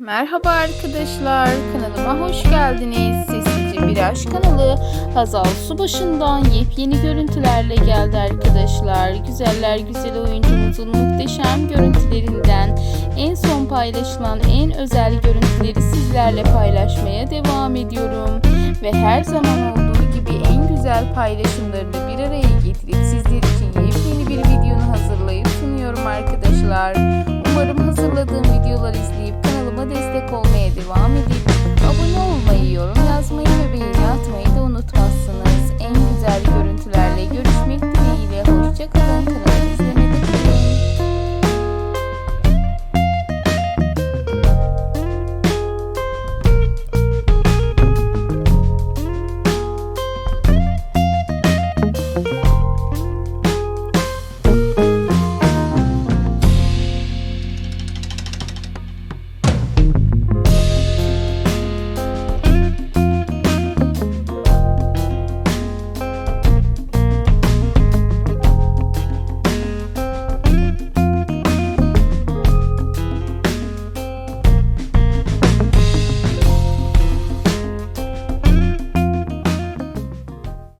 Merhaba arkadaşlar, kanalıma hoş geldiniz. Sessizce Bir Aşk kanalı Hazal Subaşı'ndan yepyeni görüntülerle geldi arkadaşlar. Güzeller güzel oyuncumuzun muhteşem görüntülerinden en son paylaşılan en özel görüntüleri sizlerle paylaşmaya devam ediyorum. Ve her zaman olduğu gibi en güzel paylaşımlarını bir araya getirip sizler için